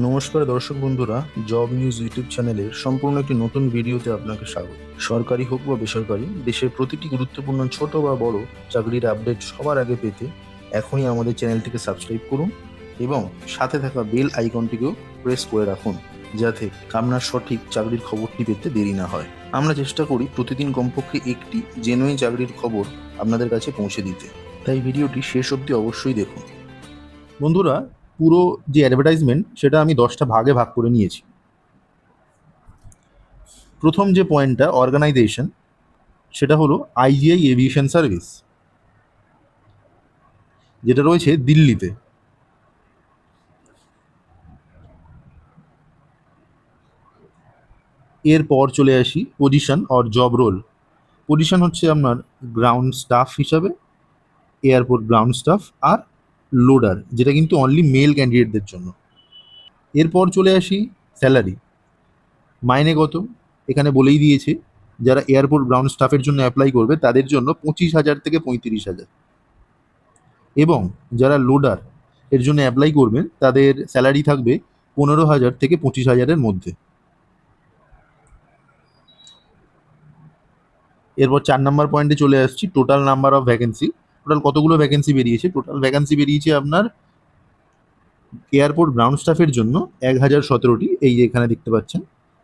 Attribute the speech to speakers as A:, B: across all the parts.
A: নমস্কার দর্শক বন্ধুরা, জব নিউজ ইউটিউব চ্যানেলের সম্পূর্ণ একটি নতুন ভিডিওতে আপনাকে স্বাগত। সরকারি হোক বা বেসরকারি, দেশের প্রতিটি গুরুত্বপূর্ণ ছোট বা বড় চাকরির আপডেট সবার আগে পেতে এখনই আমাদের চ্যানেলটিকে সাবস্ক্রাইব করুন এবং সাথে থাকা বেল আইকনটিকেও প্রেস করে রাখুন, যাতে আপনার সঠিক চাকরির খবরটি পেতে দেরি না হয়। আমরা চেষ্টা করি প্রতিদিন কমপক্ষে একটি জেনুইন চাকরির খবর আপনাদের কাছে পৌঁছে দিতে। তাই ভিডিওটি শেষ অবধি অবশ্যই দেখুন। বন্ধুরা পুরো যে অ্যাডভার্টাইজমেন্ট সেটা আমি দশটা ভাগে ভাগ করে নিয়েছি। প্রথম যে পয়েন্টটা অর্গানাইজেশন সেটা হলো আইজিআই এভিয়েশন সার্ভিস যেটা রয়েছে দিল্লিতে। এরপর চলে আসি position or job role position হচ্ছে আপনার গ্রাউন্ড স্টাফ হিসাবে এয়ারপোর্ট গ্রাউন্ড স্টাফ আর লোডার যেটা কিন্তু অনলি মেল ক্যান্ডিডেটদের জন্য। এরপর চলে আসি স্যালারি মাইনে কত? এখানে বলেই দিয়েছে, যারা এয়ারপোর্ট গ্রাউন্ড স্টাফের জন্য অ্যাপ্লাই করবে, তাদের জন্য পঁচিশ হাজার থেকে পঁয়ত্রিশ হাজার। এবং যারা লোডার এর জন্য অ্যাপ্লাই করবেন, তাদের স্যালারি থাকবে পনেরো হাজার থেকে পঁচিশ হাজারের মধ্যে। এরপর চার নাম্বার পয়েন্টে চলে আসছি total number of vacancy total কতগুলো ভ্যাকেন্সি বেরিয়েছে? টোটাল ভ্যাকেন্সি বেরিয়েছে আপনার এয়ারপোর্ট গ্রাউন্ড স্টাফের জন্য এক হাজার সতেরোটি, এই যে এখানে দেখতে পাচ্ছেন।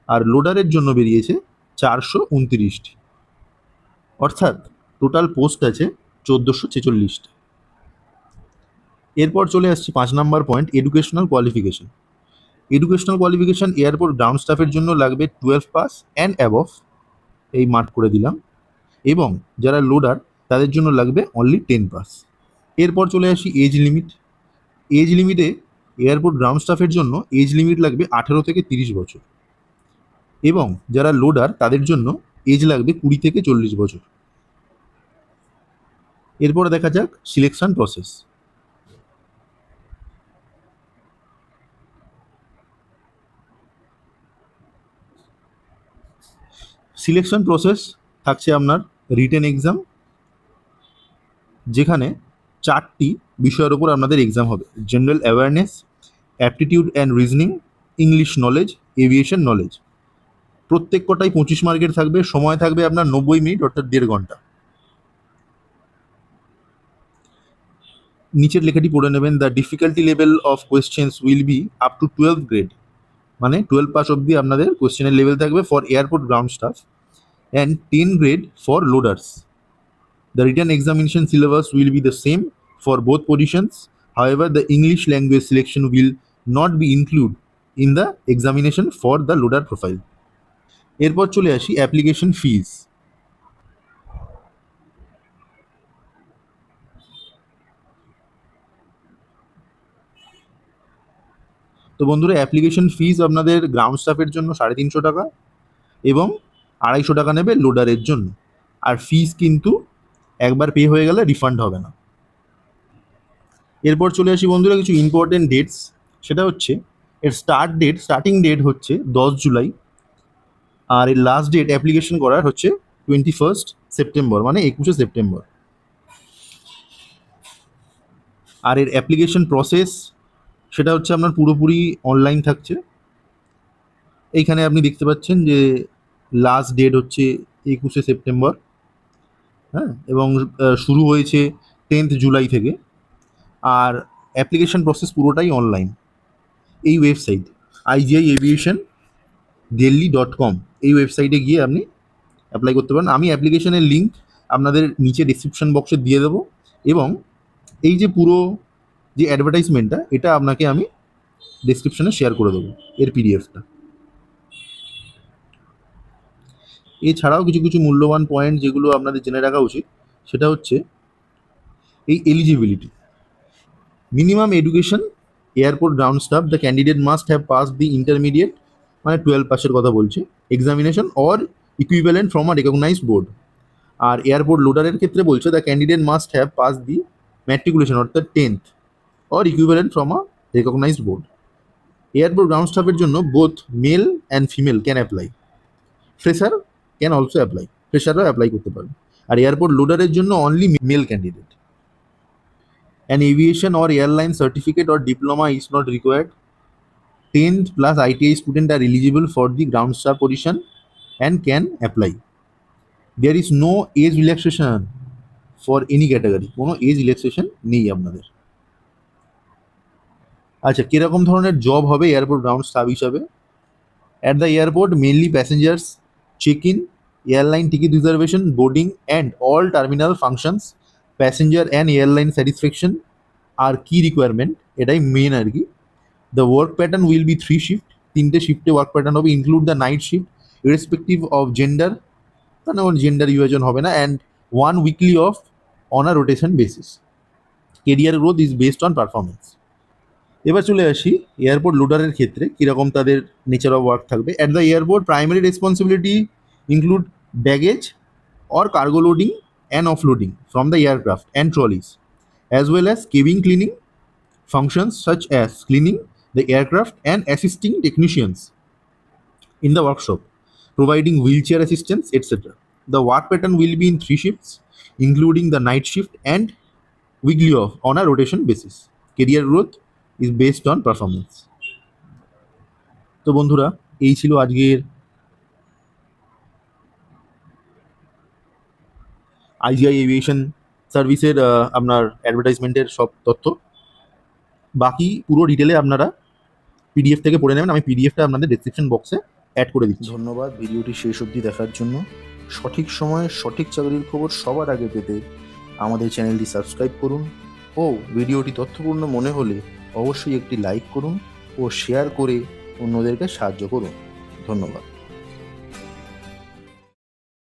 A: আর লোডারের জন্য বেরিয়েছে চারশো উনত্রিশটি। অর্থাৎ টোটাল পোস্ট আছে চোদ্দোশো ছেচল্লিশটি। এরপর চলে আসছি পাঁচ number point educational qualification educational qualification airport ground স্টাফের জন্য লাগবে টুয়েলভ পাস অ্যান্ড অ্যাবভ এই মার্ক করে দিলাম। এবং যারা লোডার তাদের জন্য লাগবে অনলি টেন পাস এরপর চলে আসি এজ লিমিট এজ লিমিটে এয়ারপোর্ট গ্রাউন্ড স্টাফের জন্য এজ লিমিট লাগবে আঠেরো থেকে তিরিশ বছর। এবং যারা লোডার তাদের জন্য এজ লাগবে কুড়ি থেকে চল্লিশ বছর। এরপরে দেখা যাক সিলেকশন প্রসেস সিলেকশন প্রসেস থাকছে আপনার রিটেন এক্সাম যেখানে চারটি বিষয়ের ওপর আপনাদের এক্সাম হবে। General awareness aptitude and reasoning English knowledge aviation knowledge প্রত্যেক কটাই পঁচিশ মার্কের থাকবে, সময় থাকবে আপনার নব্বই মিনিট, অর্থাৎ দেড় ঘণ্টা। নিচের লেখাটি পড়ে নেবেন। The difficulty level of questions will be up to twelve grade মানে টুয়েলভ পাস অবধি আপনাদের কোয়েশ্চেনের লেভেল থাকবে for airport ground staff and ten grade for loaders The written examination syllabus will be the same for both positions. However, the English language selection will not be included in the examination for the loader profile. এরপর চলে আসি application fees তো বন্ধুরা application fees আপনাদের ground স্টাফের জন্য সাড়ে তিনশো টাকা এবং আড়াইশো টাকা নেবে লোডারের জন্য আর ফিজ কিন্তু একবার পে হয়ে গেলে রিফান্ড হবে না। এরপর চলে আসি বন্ধুরা কিছু ইম্পর্টেন্ট ডেটস সেটা হচ্ছে এর স্টার্ট ডেট স্টার্টিং ডেট হচ্ছে দশ জুলাই, আর এর লাস্ট ডেট অ্যাপ্লিকেশন করার হচ্ছে টোয়েন্টি ফার্স্ট সেপ্টেম্বর মানে একুশে সেপ্টেম্বর আর এর অ্যাপ্লিকেশন প্রসেস সেটা হচ্ছে আপনার পুরোপুরি অনলাইন থাকছে। এইখানে আপনি দেখতে পাচ্ছেন যে লাস্ট ডেট হচ্ছে একুশে সেপ্টেম্বর হ্যাঁ এবং শুরু হয়েছে টেন্থ জুলাই থেকে। আর অ্যাপ্লিকেশন প্রসেস পুরোটাই অনলাইন এই website IGI aviation Delhi dot com এই ওয়েবসাইটে গিয়ে আপনি অ্যাপ্লাই করতে পারেন। আমি অ্যাপ্লিকেশনের লিঙ্ক আপনাদের নিচে ডিসক্রিপশন বক্সে দিয়ে দেবো এবং এই যে পুরো যে অ্যাডভার্টাইজমেন্টটা এটা আপনাকে আমি ডিসক্রিপশনে শেয়ার করে দেবো, এর পিডিএফটা এছাড়াও কিছু কিছু মূল্যবান পয়েন্ট যেগুলো আপনাদের জেনে রাখা উচিত, সেটা হচ্ছে এই eligibility minimum education airport ground staff the candidate must have pass the intermediate মানে টুয়েলভ পাসের কথা বলছে examination or equivalent from a recognised board R airport লোডারের ক্ষেত্রে বলছে the candidate must have pass the matriculation অর্থাৎ tenth or equivalent from a recognised board airport ground স্টাফের জন্য both male and female can apply fresher can also apply ফ্রেশাররাও apply করতে পারবে। আর airport লোডারের জন্য only male candidate an aviation or airline certificate or diploma is not required 10th plus ITI student R eligible for the ground staff position and can apply there is no age relaxation for any category কোনো age relaxation নেই আপনাদের। আচ্ছা কীরকম ধরনের job হবে airport ground staff হিসাবে? At the airport mainly passengers check in airline ticket reservation boarding and all terminal functions passenger and airline satisfaction আর কি requirement এটাই মেন আর কি। The work pattern will be three shift তিনটে শিফটে work pattern হবে include the night shift irrespective of gender মানে gender বিভাজন হবে না and one weekly off on a rotation basis career growth is based on performance এবার চলে আসি এয়ারপোর্ট লোডারের ক্ষেত্রে, কীরকম তাদের নেচার অফ ওয়ার্ক থাকবে। At the airport primary responsibility include baggage or cargo loading and offloading from the aircraft and trolleys as well as cabin cleaning functions such as cleaning the aircraft and assisting technicians in the workshop providing wheel chair assistance etcetera the work pattern will be in three shifts including the night shift and weekly off on a rotation basis career growth is based on performance তো বন্ধুরা, এই ছিল আজকের IGI aviation সার্ভিসের আপনার অ্যাডভার্টাইজমেন্টের সব তথ্য। বাকি পুরো ডিটেলে আপনারা পিডিএফ থেকে পড়ে নেবেন। আমি পিডিএফটা আপনাদের ডিসক্রিপশন বক্সে অ্যাড করে দিচ্ছি।
B: ধন্যবাদ ভিডিওটি শেষ অবধি দেখার জন্য। সঠিক সময়ে সঠিক চাকরির খবর সবার আগে পেতে আমাদের চ্যানেলটি সাবস্ক্রাইব করুন। ও, ভিডিওটি তথ্যপূর্ণ মনে হলে অবশ্যই একটি লাইক করুন ও শেয়ার করে অন্যদেরকে সাহায্য করুন। ধন্যবাদ।